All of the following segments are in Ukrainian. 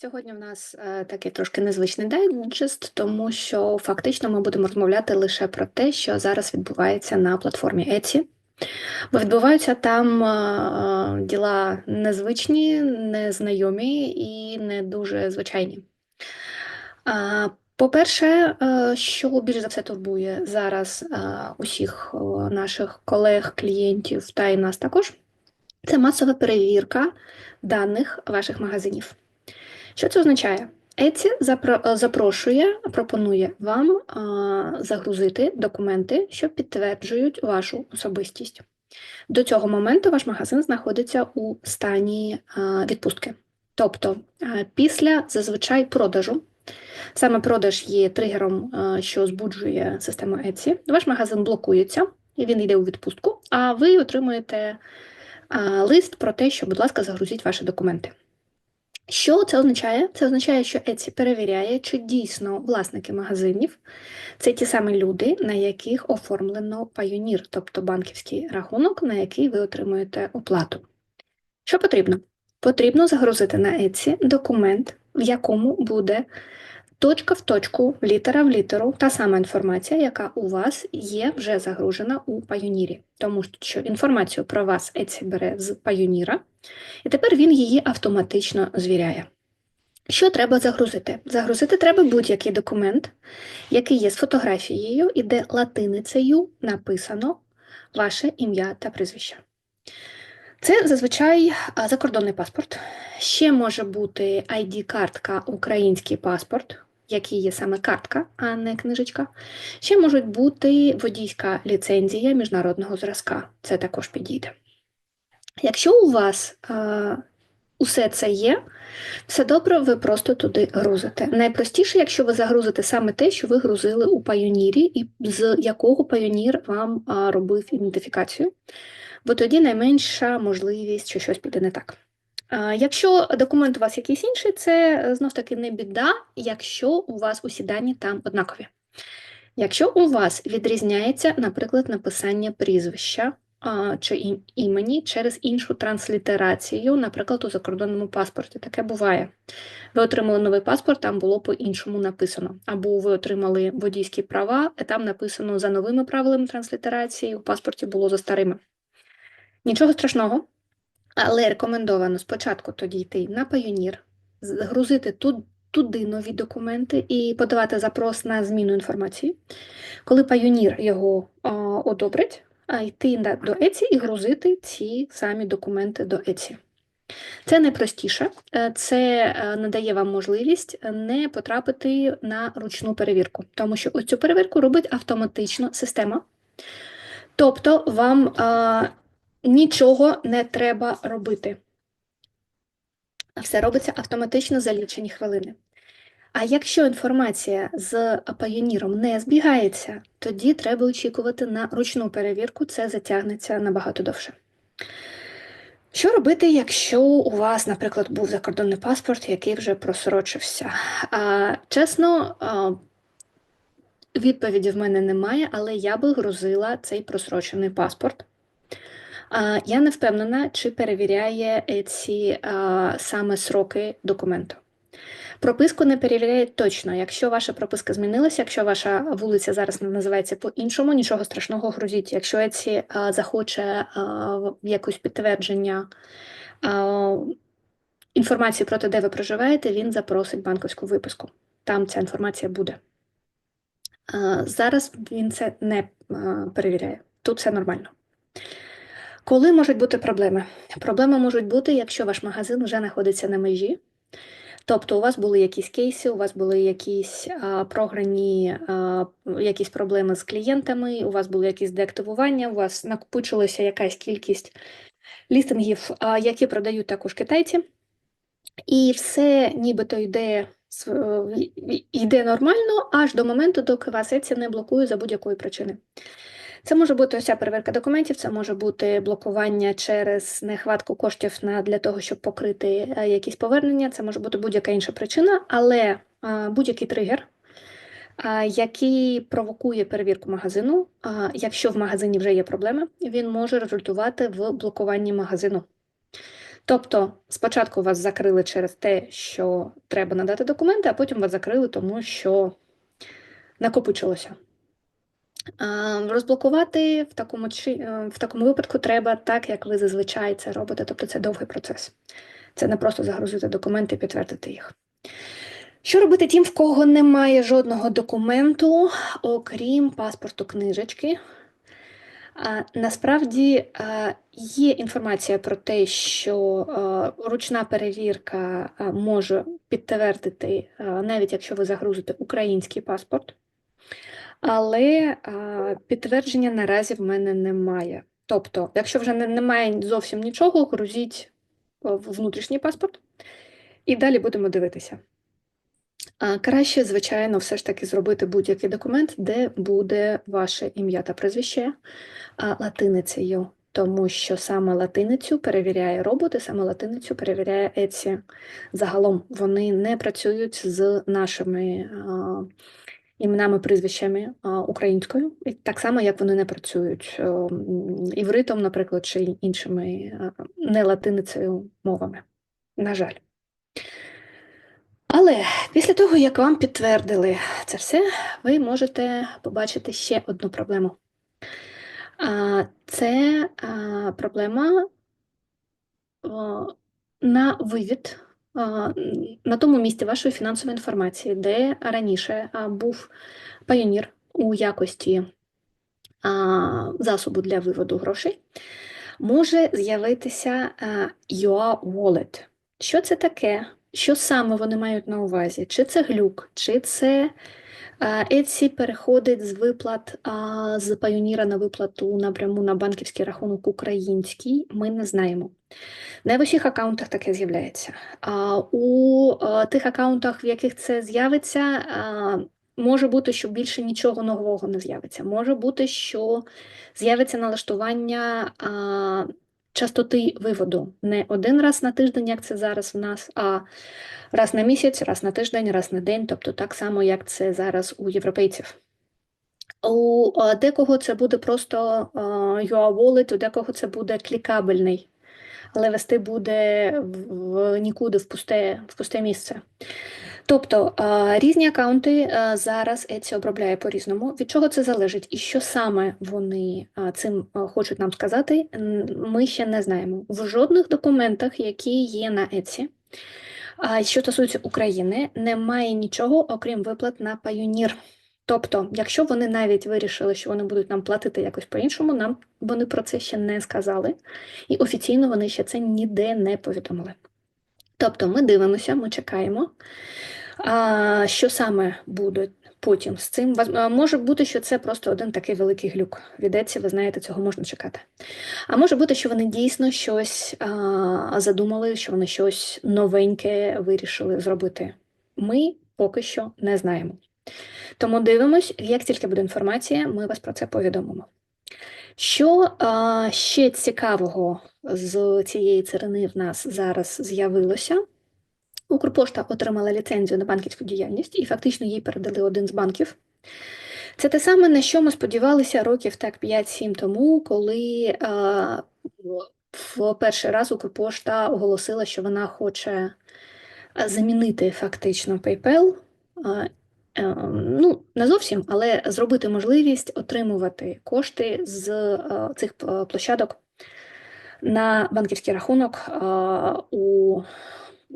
Сьогодні в нас е, такий трошки незвичний дайджест, тому що фактично ми будемо розмовляти лише про те, що зараз відбувається на платформі Etsy. Бо відбуваються там е, діла незвичні, незнайомі і не дуже звичайні. А, По-перше, е, що більш за все турбує зараз е, усіх е, наших колег, клієнтів та і нас також, це масова перевірка даних ваших магазинів. Що це означає? Запро- е, запрошує, пропонує вам загрузити документи, що підтверджують вашу особистість. До цього моменту ваш магазин знаходиться у стані відпустки. Тобто, після зазвичай продажу, саме продаж є тригером, що збуджує систему Etsy, ваш магазин блокується і він йде у відпустку, а ви отримуєте лист про те, що, будь ласка, загрузіть ваші документи. Що це означає? Це означає, що Etsy перевіряє, чи дійсно власники магазинів це ті самі люди, на яких оформлено пайонір, тобто банківський рахунок, на який ви отримуєте оплату. Що потрібно? Потрібно загрузити на Etsy документ, в якому буде точка в точку, літера в літеру, та сама інформація, яка у вас є вже загружена у Payoneer. Тому що інформацію про вас Etsy бере з Payoneer, і тепер він її автоматично звіряє. Що треба загрузити? Загрузити треба будь-який документ, який є з фотографією і де латиницею написано ваше ім'я та прізвище. Це зазвичай закордонний паспорт. Ще може бути ID-картка, український паспорт, який є саме картка, а не книжечка. Ще можуть бути водійська ліцензія міжнародного зразка. Це також підійде. Якщо у вас е, усе це є, все добре, ви просто туди грузите. Найпростіше, якщо ви загрузите саме те, що ви грузили у Payoneer, і з якого Payoneer вам а, робив ідентифікацію, бо тоді найменша можливість, що щось піде не так. Якщо документ у вас якийсь інший, це знов таки не біда, якщо у вас усі дані там однакові. Якщо у вас відрізняється, наприклад, написання прізвища чи імені через іншу транслітерацію, наприклад, у закордонному паспорті. Таке буває. Ви отримали новий паспорт, там було по-іншому написано. Або ви отримали водійські права, і там написано за новими правилами транслітерації, у паспорті було за старими. Нічого страшного, але рекомендовано спочатку тоді йти на Payoneer, загрузити тут, туди нові документи і подавати запрос на зміну інформації. Коли Payoneer його а, одобрить, а йти до Etsy і грузити ці самі документи до Etsy. Це найпростіше, Е, це е, надає вам можливість не потрапити на ручну перевірку, тому що цю перевірку робить автоматично система. Тобто вам е, нічого не треба робити. Все робиться автоматично за лічені хвилини. А якщо інформація з Payoneer не збігається, тоді треба очікувати на ручну перевірку, це затягнеться набагато довше. Що робити, якщо у вас, наприклад, був закордонний паспорт, який вже просрочився? А, чесно, а, відповіді в мене немає, але я би грузила цей просрочений паспорт. Я не впевнена, чи перевіряє ці саме сроки документу. Прописку не перевіряють точно. Якщо ваша прописка змінилася, якщо ваша вулиця зараз називається по-іншому, нічого страшного грузіть. Якщо Еці захоче а, якусь підтвердження інформації про те, де ви проживаєте, він запросить банківську виписку. Там ця інформація буде. Зараз він це не перевіряє. Тут все нормально. Коли можуть бути проблеми? Проблеми можуть бути, якщо ваш магазин вже знаходиться на межі. Тобто у вас були якісь кейси, у вас були якісь а, програні а, якісь проблеми з клієнтами, у вас були якісь деактивування, у вас накопичилася якась кількість лістингів, а, які продають також китайці, і все нібито йде, е, йде нормально аж до моменту, доки вас Etsy не блокує за будь-якої причини. Це може бути ось ця перевірка документів, це може бути блокування через нехватку коштів на, для того, щоб покрити е, якісь повернення, це може бути будь-яка інша причина, але е, будь-який тригер, е, який провокує перевірку магазину, якщо в магазині вже є проблеми, він може результувати в блокуванні магазину. Тобто, спочатку вас закрили через те, що треба надати документи, а потім вас закрили, тому що накопичилося. Розблокувати в такому, е, в такому випадку треба так, як ви зазвичай це робите, тобто це довгий процес. Це не просто загрузити документи і підтвердити їх. Що робити тим, в кого немає жодного документу, окрім паспорту книжечки? Насправді а, є інформація про те, що а, ручна перевірка може підтвердити, навіть якщо ви загрузите український паспорт, але підтвердження наразі в мене немає. Тобто, якщо вже немає зовсім нічого, грузіть внутрішній паспорт і далі будемо дивитися. А краще, звичайно, все ж таки зробити будь-який документ, де буде ваше ім'я та прізвище латиницею, тому що саме латиницю перевіряє робот, і саме латиницю перевіряє Etsy. Загалом вони не працюють з нашими іменами, прізвищами українською, і так само, як вони не працюють івритом, наприклад, чи іншими не латиницею мовами. На жаль. Але після того, як вам підтвердили це все, ви можете побачити ще одну проблему. Це проблема на вивід на тому місці вашої фінансової інформації, де раніше був пайонір у якості засобу для виводу грошей, може з'явитися UA Wallet. Що це таке? Що саме вони мають на увазі? Чи це глюк, чи це Etsy переходить з виплат з Payoneer на виплату напряму на банківський рахунок український? Ми не знаємо. Не в усіх аккаунтах таке з'являється. У а, тих аккаунтах, в яких це з'явиться, а, може бути, що більше нічого нового не з'явиться. Може бути, що з'явиться налаштування частоти виводу не один раз на тиждень, як це зараз в нас, а раз на місяць, раз на тиждень, раз на день, тобто так само, як це зараз у європейців. У декого це буде просто UA Wallet, у декого це буде клікабельний, але вести буде в нікуди, в пусте, в пусте місце. Тобто різні аккаунти зараз Etsy обробляє по-різному. Від чого це залежить і що саме вони цим хочуть нам сказати, ми ще не знаємо. В жодних документах, які є на Etsy, що стосується України, немає нічого, окрім виплат на Payoneer. Тобто, якщо вони навіть вирішили, що вони будуть нам платити якось по-іншому, нам вони про це ще не сказали, і офіційно вони ще це ніде не повідомили. Тобто ми дивимося, ми чекаємо, а, що саме буде потім з цим. Може бути, що це просто один такий великий глюк. Відеться, ви знаєте, цього можна чекати. А може бути, що вони дійсно щось а, задумали, що вони щось новеньке вирішили зробити. Ми поки що не знаємо. Тому дивимось, як тільки буде інформація, ми вас про це повідомимо. Що а, ще цікавого з цієї царини в нас зараз з'явилося? Укрпошта отримала ліцензію на банківську діяльність і фактично їй передали один з банків. Це те саме, на що ми сподівалися років так 5-7 тому, коли а, в перший раз Укрпошта оголосила, що вона хоче замінити фактично PayPal. а, е, Ну, не зовсім, але зробити можливість отримувати кошти з е, цих площадок на банківський рахунок, е, у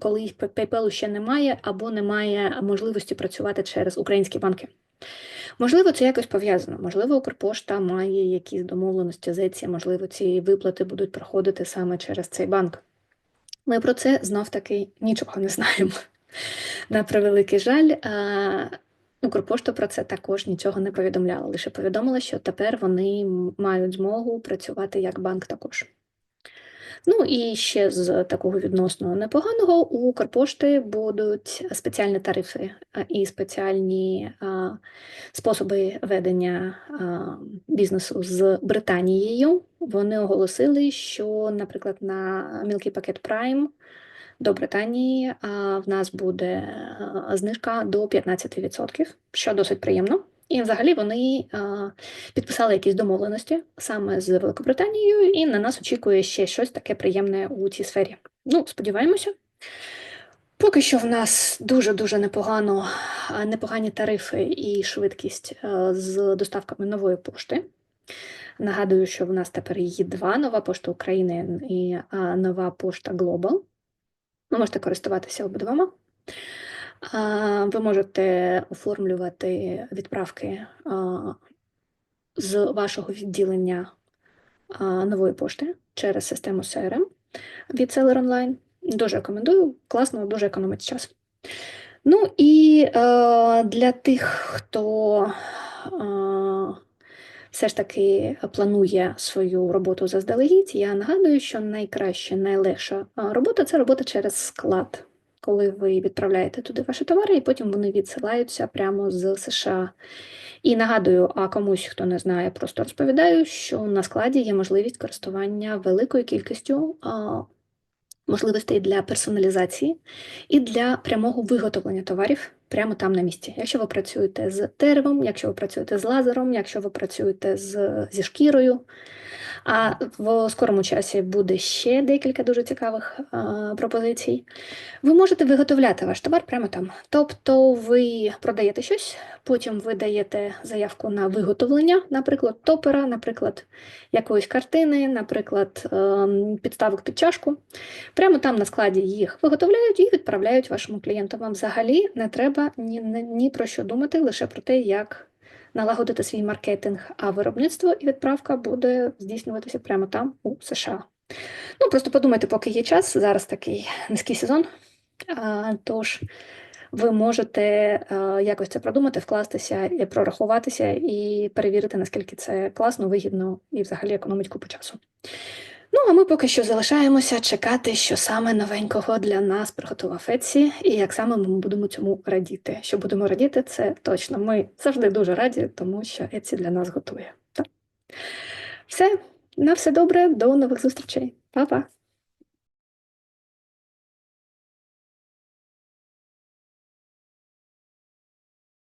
коли їх PayPal ще немає, або немає можливості працювати через українські банки. Можливо, це якось пов'язано. Можливо, Укрпошта має якісь домовленості з Etsy, можливо, ці виплати будуть проходити саме через цей банк. Ми про це знов-таки нічого не знаємо. На превеликий жаль, Укрпошта про це також нічого не повідомляла, лише повідомила, що тепер вони мають змогу працювати як банк також. Ну і ще з такого відносно непоганого у Укрпошти будуть спеціальні тарифи і спеціальні способи ведення бізнесу з Британією. Вони оголосили, що, наприклад, на мілкий пакет Prime до Британії в нас буде знижка до 15%, що досить приємно. І взагалі вони а, підписали якісь домовленості саме з Великобританією, і на нас очікує ще щось таке приємне у цій сфері. Ну, сподіваємося. Поки що в нас дуже-дуже непогано, непогані тарифи і швидкість е, з доставками нової пошти. Нагадую, що в нас тепер її два: нова пошта України і нова пошта Global. Ви можете користуватися обидвома. Ви можете оформлювати відправки з вашого відділення нової пошти через систему CRM від Seller Online. Дуже рекомендую, класно, дуже економить час. Ну і е, для тих, хто е, все ж таки планує свою роботу заздалегідь, я нагадую, що найкраща, найлегша е, робота це робота через склад, коли ви відправляєте туди ваші товари, і потім вони відсилаються прямо з США. І нагадую, а комусь, хто не знає, просто розповідаю, що на складі є можливість користування великою кількістю можливостей для персоналізації і для прямого виготовлення товарів прямо там на місці. Якщо ви працюєте з деревом, якщо ви працюєте з лазером, якщо ви працюєте з, зі шкірою. А в скорому часі буде ще декілька дуже цікавих а, пропозицій. Ви можете виготовляти ваш товар прямо там. Тобто ви продаєте щось, потім ви даєте заявку на виготовлення, наприклад, топера, наприклад, якоїсь картини, наприклад, ем, підставок під чашку. Прямо там на складі їх виготовляють і відправляють вашому клієнту. Вам взагалі не треба ні, ні, ні про що думати, лише про те, як налагодити свій маркетинг, а виробництво і відправка буде здійснюватися прямо там, у США. Ну, просто подумайте, поки є час, зараз такий низький сезон. А, Тож ви можете а, якось це продумати, вкластися, і прорахуватися і перевірити, наскільки це класно, вигідно і взагалі економить купу часу. Ну, а ми поки що залишаємося чекати, що саме новенького для нас приготував Etsy, і як саме ми будемо цьому радіти. Що будемо радіти, це точно. Ми завжди дуже раді, тому що Etsy для нас готує. Так? Все, на все добре, до нових зустрічей. Па-па!